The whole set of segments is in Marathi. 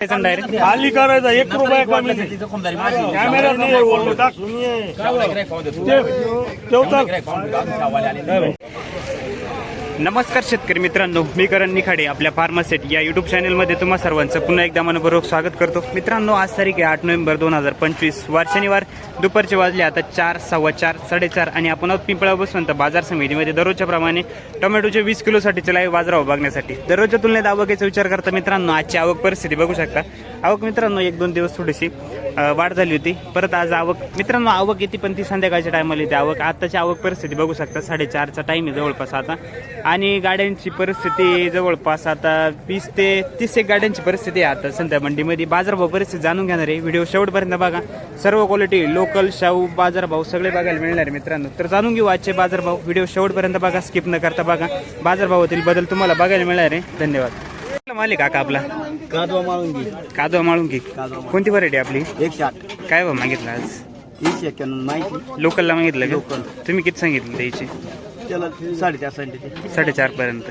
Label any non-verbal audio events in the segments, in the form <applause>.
डायरेक्ट खाली करायचा एक रुपया कमी नाही. कॅमेरा नाही बोलतो टाक. ठेव, ठेव, चल. नमस्कार शेतकरी मित्रांनो मी करण निखाडे आपल्या फार्मासेट या युट्यूब चॅनलमध्ये तुम्हा सर्वांचं पुन्हा एकदा मनपूर्वक स्वागत करतो. मित्रांनो आज तारीख आहे आठ नोव्हेंबर दोन हजार पंचवीस. वार शनिवार दुपारचे वाजले आता चार सव्वा चार साडेचार आणि आपण पिंपळा बसवंत बाजार समितीमध्ये. दररोजच्या प्रमाणे टोमॅटोचे वीस किलोसाठीचे लाईव्ह बाजारावर बघण्यासाठी. दररोजच्या तुलनेत आवकेचा विचार करता मित्रांनो आजची आवक परिस्थिती बघू शकता. आवक मित्रांनो एक दोन दिवस थोडीशी वाढ झाली होती. परत आज आवक मित्रांनो आवक येते पण ती संध्याकाळच्या टायमाला येते. आवक आताची आवक परिस्थिती बघू शकता. साडेचारचा टाईम आहे जवळपास आता. आणि गाड्यांची परिस्थिती जवळपास आता वीस ते तीस एक गाड्यांची परिस्थिती आहे आता संध्या मंडीमध्ये. बाजारभाव परिस्थिती जाणून घेणार आहे. व्हिडिओ शेवटपर्यंत बघा. सर्व क्वालिटी लोकल शाहू बाजारभाव सगळे बघायला मिळणार आहे मित्रांनो. तर जाणून घेऊ आजचे बाजारभाव. व्हिडिओ शेवटपर्यंत बघा. स्किप न करता बघा. बाजारभावातील बदल तुम्हाला बघायला मिळणार आहे. धन्यवाद. माल आहे काका आपला? कादवा माळून घे कादवा माळून घे कोणती व्हरायटी आपली? एकशे आठ. काय भाव मागितला आज? एकशे एक्क्याण्णव माहिती. लोकलला मागितलं का? लोकल. तुम्ही किती सांगितलं त्याची त्याला साडेचार सांगितले. साडेचार पर्यंत.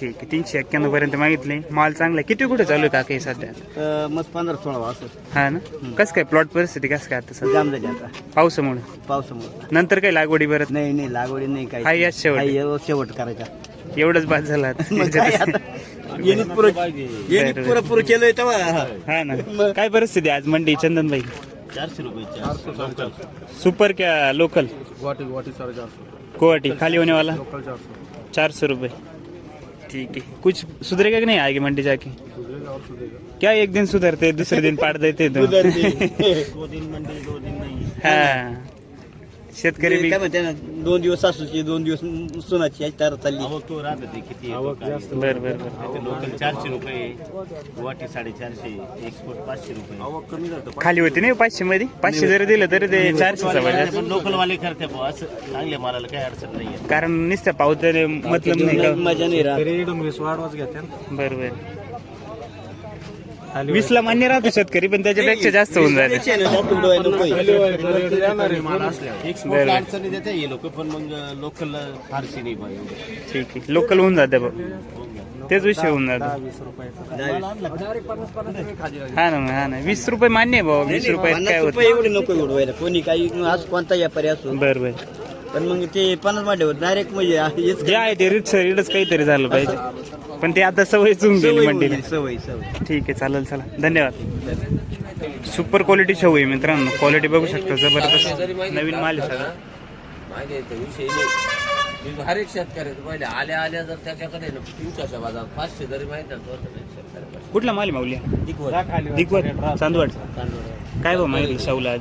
ठीक आहे तीनशे एक्क्याण्णव पर्यंत मागितले. माल चांगला आहे. किती कुठे चालू आहे काका हे सध्या? पंधरा सोळा असं हा ना? कसं काय प्लॉट परिस्थिती कसं काय आता सध्या? जाम झाली आता. पावसामुळे? पावसामुळे. नंतर काय लागवडी परत? नाही नाही लागवडी नाही काही. याच शेवट. याच शेवट करायचा. एवढंच बाद झाला आता. <laughs> मग काय आता? येणीत पुरं येणीत पुरं पुरं केलंय तेव्हा हा. ना काय परिस्थिती आहे आज मंडी चंदनबाई चारशे रुपये सुपर क्या लोकल गुवाहाटी खाली होने वाला चार सौ रुपये ठीक है कुछ सुधरेगा कि नहीं आएगी मंडी जाके क्या एक दिन सुधरते दूसरे दिन पाट देते तो दो दिन मंडी दो दिन नाही हा शेतकरी ना दोन दिवस सासूची दोन दिवस सुनाची याची तार चालली. तो राहत ते किती बर बर बर. लोकल चारशे रुपये गुवाहाटी साडेचारशे एक्सपोर्ट पाचशे रुपये कमी जातं खाली होती नाही पाचशे मध्ये? पाचशे जरी दिलं तरी ते चारशे सवय पण लोकल वाले करते बुवा, असं चांगल्या मालाला काही अडचण नाहीये. कारण नुसत्या पावत्याने मतलब नाही का? मजा नाही राहत. बर बर. वीस ला मान्य राहतो शेतकरी पण त्याच्यापेक्षा जास्त होऊन जाते. लोकल फारशी नाही बा एवढं. ठीक आहे. लोकल होऊन जाते बघ. तेच विषय होऊन जातो. हा ना हा ना. वीस रुपये मान्य आहे बाबा वीस रुपयात काय होत रुपये एवढे नको उडवायला. कोणी काही आज कोणता व्यापारी असो. बर बर. पण मग ते पन्नासमध्ये डायरेक्ट म्हणजे जे आहे ते रीट रीडच काहीतरी झालं पाहिजे. पण ते आता सवय चुन सवय गेली होऊन मंडीला सवय सवय. ठीक आहे चालेल चला धन्यवाद. सुपर क्वालिटी शो आहे मित्रांनो. क्वालिटी बघू शकता. जबरदस्त नवीन माल आहे सगळा. हर एक शेतकऱ्याचं पहिले आल्या आल्या जर त्याच्याकडे ना पाचशे जरी माहिती. कुठला माल माऊली? दिगवत. चांदवड. काय भाऊ माहिती शाहूला आज?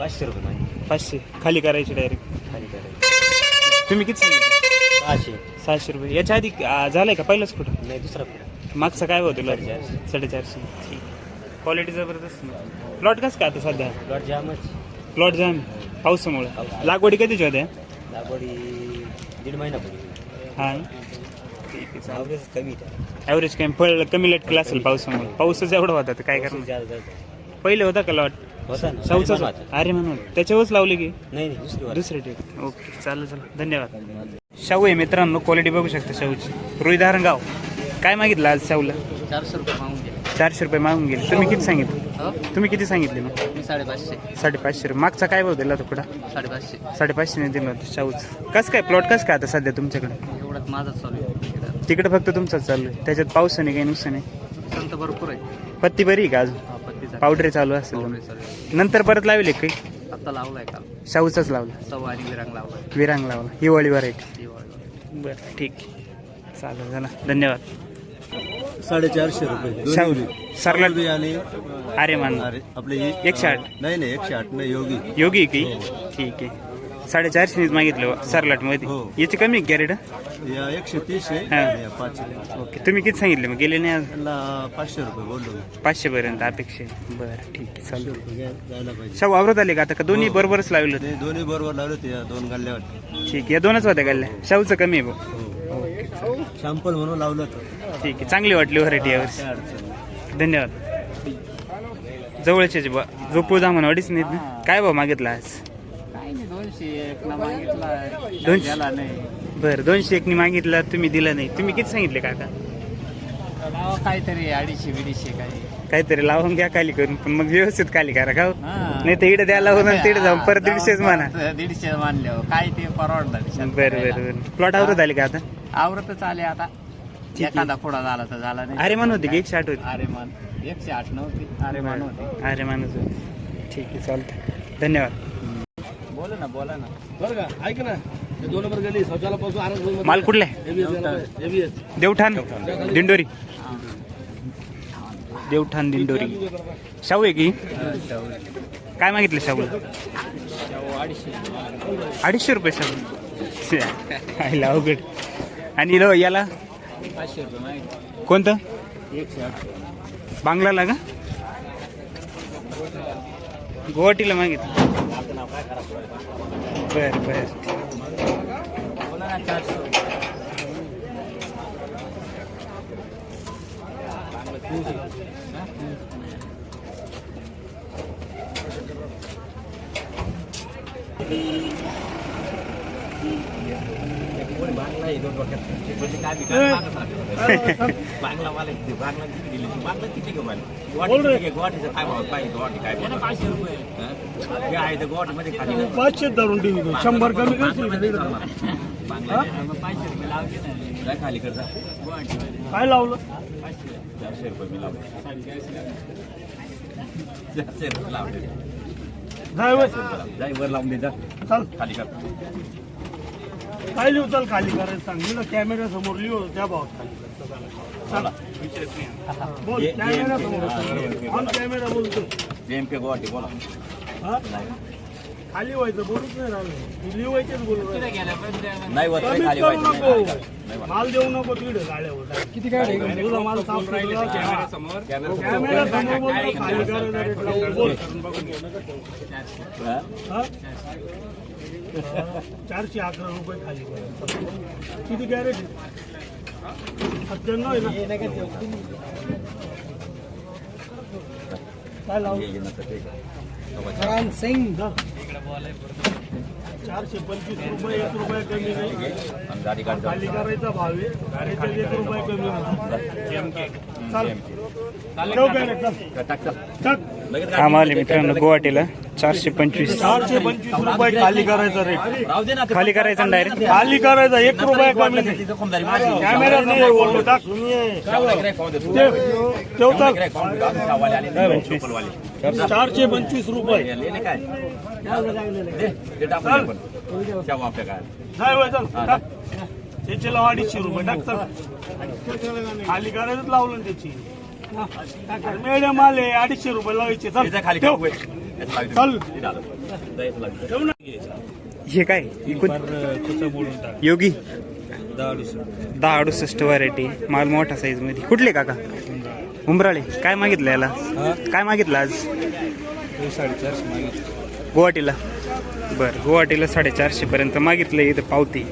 पाचशे रुपये माहिती पाचशे. खाली करायची डायरेक्ट खाली करायचं. तुम्ही किती सांगितलं? सहाशे. सहाशे रुपये. याच्या आधी आ, झालंय का पहिलंच कुठं? नाही दुसरा कुठं? मागचं काय होतं तुला साडेचारशे. ठीक. क्वालिटी जबरदस्त प्लॉट कसं काय आता सध्या? प्लॉट जामच प्लॉट जाम पावसामुळे. लागवडी कधीची होत्या लागवडी दीड महिना पडली हा? कमी त्या ॲव्हरेज काय फळ कमी लटकलं असेल पावसामुळे. पाऊसच एवढा होता तर काय करणार? जास्त पहिले होता का लॉट? होता ना. होता. अरे म्हणून. त्याच्यावरच लावले की? नाही नाही दुसरी वाली. दुसरे ठीक ओके चालेल चालेल. धन्यवाद. शाहू आहे मित्रांनो क्वालिटी बघू शकता शाहूची. रुई धारणगाव काय मागितलं आज शाहूला? चारशे रुपये मागून घे चारशे रुपये मागून गेले. तुम्ही किती सांगितलं? हो? तुम्ही किती सांगितले मग? मी साडेपाचशे. साडेपाचशे रुपये. मागचा काय भाव दिला तुकडा साडेपाचशे. साडेपाचशेने दिलं होतं शाहूचं. कसं काय प्लॉट कसं काय आता सध्या तुमच्याकडे? एवढंच माझंच चालू आहे. तिकडे. फक्त तुमचंच चालू आहे. त्याच्यात पावसाने काही नुकसान आहे? संत भरपूर आहे. पत्ती बरी आहे का अजून? पावडर चालू असेल. नंतर परत लावले काही? आत्ता लावलाय काल. शाहूचाच लावला. सव्वा आणि विरांग लावलाय विरांग लावला. हिवाळी व्हरायटी बरं ठीक. चालेल झाला धन्यवाद. साडेचारशे रुपये. शाहू सरलाट आणि अरे मान. अरे आपले हे- एकशे आठ. नाही नाही एकशे आठ नाही योगी. योगी की? ठीक आहे. साडेचारशेनीच मागितलं सरलाटमध्ये हो. याची कमी कॅरेट या एकशे तीस आहे. हा. पाचशे. ओके. तुम्ही किती सांगितले मग? गेले नाही आज? पाचशे रुपये बोललो पाचशे पर्यंत अपेक्षा आहे. बरं ठीक आहे. जायला पाहिजे. शाहू आवरत आले का आता? का दोन्ही बरोबरच लावलं होतं? ते दोन्ही बरोबर लावले होते. या दोन गाल्ल्या वाटतं. ठीक आहे. या दोनच होत्या गल्ल्या. शाहूचं कमी आहे भाऊ शॅम्पल म्हणून लावलं होतं. ठीक आहे. चांगली वाटली व्हरायटी यावर्षी काय अडचण नाही. धन्यवाद. जवळचे झोपू जा म्हणून अडीच नाहीत ना? काय भाव मागितला आज? नाही दोनशे एक ना मागितला दोनशे? गेला नाही. बरं दोनशे एकनी मागितला तुम्ही दिला नाही. तुम्ही किती सांगितले काका? अहो, काहीतरी अडीचशे बिडीचशे काही. काहीतरी लावून घ्या खाली करून पण मग व्यवस्थित खाली करा का हो? हा. नाही तर इकडे द्यायला होतं तिकडे जाऊन परत दीडशेच म्हणा. परत दीडशे मानले काय ते बरं बरं बरं. प्लॉट आवरत आली का आता? आवरतच आले आता. एखादा पुढा झाला तर झाला नाही. अरे मान होती की एकशे आठ होती. अरे मान एकशे आठ नव्हती. अरे मान होती. अरे होती. ठीक आहे चालतं धन्यवाद. बोला ना बोला ना. बरं का? ऐक ना. दोन नंबर गली आरस माल कुठला आहे देवठाण. दिंडोरी. देवठाण दिंडोरी. शाहू आहे की? काय मागितलं शाहूला? अडीचशे रुपये. शाहू. आईला अवघड. आणि लो याला? कोणतं? बांगलाला का? गुवाहाटीला मागितलं. बर बर. बोला ना चारशे बांगला मला बांगला किती दिली? बांगला किती घेऊ मला गुवाहाटीचं काय भाव? पाहिजे गुवाहाटी काय भाव? पाचशे रुपये. हं? हे आहे तर गुवाहाटीमध्ये खाली पाचशे धरून ठेवी शंभर कमी करशील. का तिकडं? मग पाचशे रुपये लावते ना काय खाली करता काय लावलं? चारशे रुपये मी लावले चारशे रुपये लावले जाय वर. लावून दे. जा. चल. खाली कर काय लिहू चल खाली करायचं सांग. मी ना कॅमेरा समोर लिहू त्या भावात खाली कर. चला. बोल कॅमेरा समोर. ऑन कॅमेरा बोलतो जेएमके गुवाहाटी बोला. हा? खाली व्हायचं बोलूच नाही राहिलं. लिवायचेच बोलू राहिले. नाही खाली करू व्हायचं. माल देऊ नको तिकडे गाड्यावर. किती काय तुझा माल साफ कॅमेरा कॅमेरा कॅमेरा समोर. बोलतो खाली करायचा रेट लावून बोल. हा? चारशे अकरा रुपये खाली किती कॅरेट? सत्त्याण्णव आहे ना? काय लावू? ये- ये नका. करण सिंग चारशे पंचवीस रुपये एक रुपये कमी नाही. खाली करायचा भाव आहे. गाडीच्या एक रुपये कमी होणार चाल. ठेव कॅरेट चल. हा आहे मित्रांनो गुवाहाटीला. चारशे पंचवीस. चारशे पंचवीस रुपये खाली करायचा रेट. खाली करायचं डायरेक्ट खाली करायचा एक रुपये कमी नाही. कॅमेरा टाक. चारशे पंचवीस रुपये. हे त्याचे लाव अडीचशे रुपये टाक चल. खाली करायचंच लावलं ना त्याची. मॅडम आले अडीचशे रुपये लावायचे. चल. खाली ठेव. हे. चल. हे. ठेव ना. हे काय? योगी? दहा अडुसष्ट व्हरायटी माल मोठा साईजमध्ये. कुठले काका? उमराळे. काय मागितलं याला? काय मागितलं आज? गुवाहाटीला. बर गुवाहाटीला साडेचारशे पर्यंत मागितलं इथं पावती.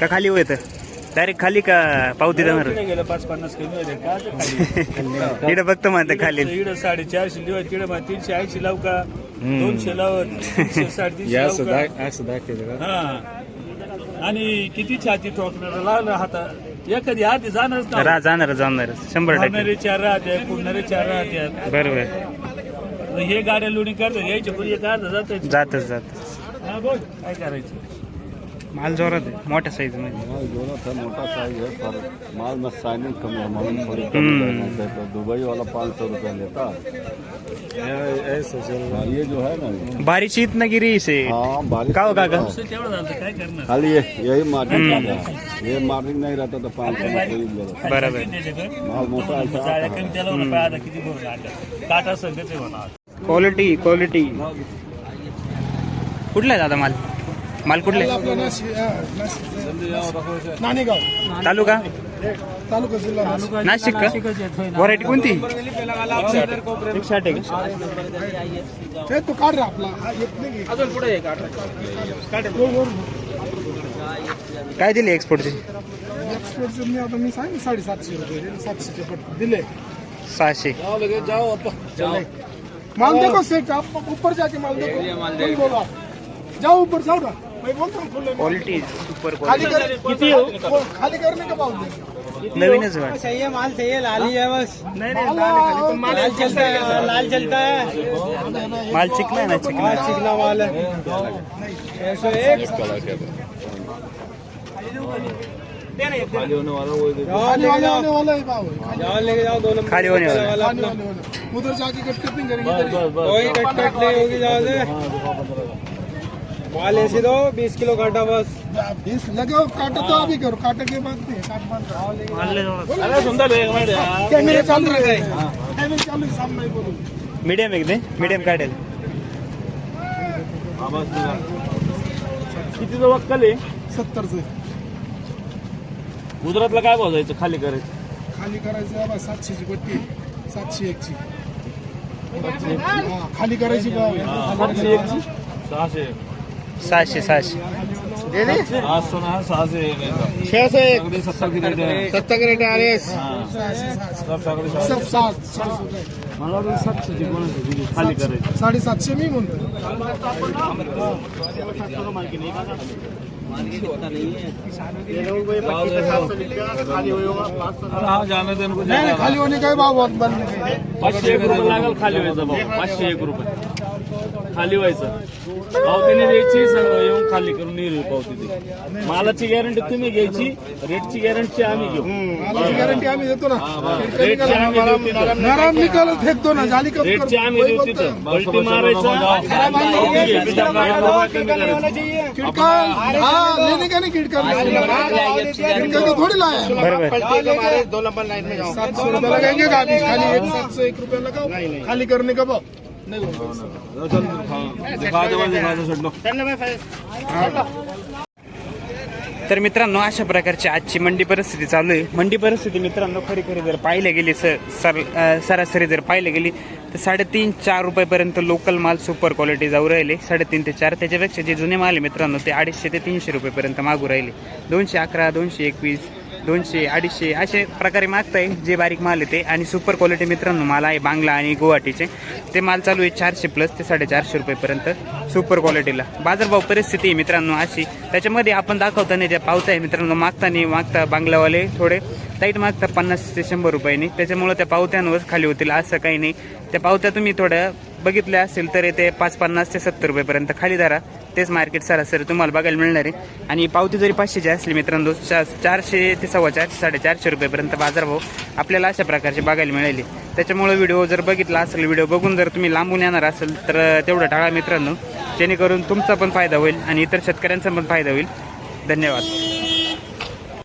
का खाली होत डायरेक्ट खाली का पावती देणार गेलं पाच पन्नास कमी होते का ते खाली इकडं फक्त म्हणतं खाली इकडे साडेचारशे लिहा तिकडे मग तीनशे ऐंशी लाव का. दोनशे लाव तीनशे साडेतीनशे लाव का हा आणि किती छाती ठोकणार लागलं हातात एखादी हाती जाणारच ना रा जाणार जाणार शंभर टक्के चार राहते पुरणारे चार राहतात बरोबर हे गाड्या लोणी करतात यायच्या पूर्वी एक अर्धा जात जातच जात हा बोल काय करायचं माल जोरात आहे मोठ्या साईजमध्ये. माल दोनों था मोटा साइज है पर माल में साइनिंग कम है मालूम थोड़ी कम हम्म। रहना चाहिए तो दुबई वाला पाँच सौ रुपया लेता. है ऐसे चल रहा है। ये जो है ना बारिश इतना गिरी से. हाँ बारिश का हो काका? खाली ये यही मार्जिन रहता है. ये मार्जिन नहीं रहता तो पाँच सौ में खरीद लेता। बरोबर. माल मोटा ऐसा आता है। आहे क्वालिटी क्वालिटी कुठला आहे दादा माल? माल कुठला आहे? नाणेगाव. तालुका? तालुका जिल्हा नाशिक. का? व्हरायटी कोणती? एकशे आठ आहे का ते काढ रे आपला. हा, अजून पुढे काय दिली एक्सपोर्टची एक्सपोर्टचं मी आता मी साडेसातशे रुपये. दिले, सातशेचे पट दिले. सहाशे. माल देखो सेट आप ऊपर जाके माल देखो. माल जाओ ऊपर जाओ ना. हूँ। क्वालिटी सुपर खाली क्वालिटी कर किती खाली करने का भाव दे नवीनच वाट सही है माल सही है लाल ही है बस। नाही नाही लाल आहे खाली, पण माल लाल चलता है। लाल चलता है। माल चिकना आहे ना चिकना चिकना माल है। एक सौ एक खाली होने वाला वो देखो जवान खाली लेके वाले जाओ। आने वाला है भाव। है। जवान लेके जाओ दो नंबर खाली होने वाला। वाला खाली अपना वाले। वाले उधर जाके कट कटिंग करेंगे बस इधर ही। बस बस। कोई कट कट नहीं होगी जहाँ से। हाँ दिखा पंद्रह का। माल ऐसे दो बीस किलो काटा बस। बीस लगे हो काटे तो अभी करो काटे के बाद नहीं काट बंद अरे सुंदर. कैमरे चालू है कैमरे चालू सामने ही बोलो। मीडियम एक दे मीडियम दिखा कितीचं वक्कल आहे सत्तर से। गुजरातला काय भाव खाली करायचं? खाली करायचं आहे बा सातशेची पट्टी. सातशे एकची खाली करायची भाव आहे. सातशे एकची सहाशे सहाशे सहाशे आज सुना सहाशे आहे. का? छह सौ एक सत्तर की रेट आहे सत्तर के रेट आ रहे हाँ सहाशे सहाशे सब सात साडेसातशे मी म्हणतो. हाँ दे नहीं खाली होने का ही भाव है। पाचशे एक रुपये लागेल खाली व्हायचं भाऊ पाचशे एक रुपये. खाली व्हायचं पावतीने द्यायची येऊन खाली करून नाही पावती ती मालाची गॅरंटी तुम्ही घ्यायची रेटची गॅरंटी आम्ही घेऊ मालाची गॅरंटी आम्ही देतो ना रेटची आम्ही देऊ तिथं नरम निकाल फेकतो ना रेटची आम्ही देऊ तिथं पलटी मारायचं खिड़का हाँ लेने का नहीं खिड़का खिड़का तो थोड़ी लाया है। बरोबर दो नंबर लाइन में जाओ सात सौ रुपये लगेंगे गाड़ी खाली एक सात सौ एक रुपया लगाओ खाली करने का भाव छड्डो तर मित्रांनो अशा प्रकारची आजची मंडी परिस्थिती चालू आहे. मंडी परिस्थिती मित्रांनो खरी खरी जर पाहिल्या गेली सर सरासरी जर पाहिल्या गेली तर साडेतीन चार रुपयापर्यंत लोकल माल सुपर क्वालिटी जाऊ राहिले. साडेतीन ते चार. त्याच्यापेक्षा जे जुने माल आहे मित्रांनो ते अडीचशे ते तीनशे रुपयेपर्यंत मागू राहिले. दोनशे अकरा दोनशे एकवीस दोनशे अडीचशे असे प्रकारे मागताय. जे बारीक माल येते आणि सुपर क्वालिटी मित्रांनो माल आहे बांगला आणि गुवाहाटीचे. ते माल चालू आहे चारशे प्लस ते साडेचारशे रुपयेपर्यंत सुपर क्वालिटीला बाजारभाव परिस्थिती आहे मित्रांनो अशी. त्याच्यामध्ये आपण दाखवताना ज्या पावत्या आहे मित्रांनो मागताना मागता बांगलावाले थोडे. टाईट मागता पन्नास ते शंभर रुपयांनी. त्याच्यामुळं त्या पावत्यांवर खाली होतील असं काही नाही. त्या पावत्या तुम्ही थोड्या बघितले असेल तर ते पाच पन्नास ते सत्तर रुपयेपर्यंत खाली धरा. तेच मार्केट सरासरी तुम्हाला बघायला मिळणार आहे. आणि पावती जरी पाचशेची असली मित्रांनो चा चारशे ते सव्वा चारशे साडेचारशे रुपयेपर्यंत बाजारभाव आपल्याला अशा प्रकारचे बघायला मिळाले. त्याच्यामुळं व्हिडिओ जर बघितला असेल व्हिडिओ बघून जर तुम्ही लांबून येणार असेल तर तेवढं टाळा मित्रांनो. जेणेकरून तुमचा पण फायदा होईल आणि इतर शेतकऱ्यांचा पण फायदा होईल. धन्यवाद.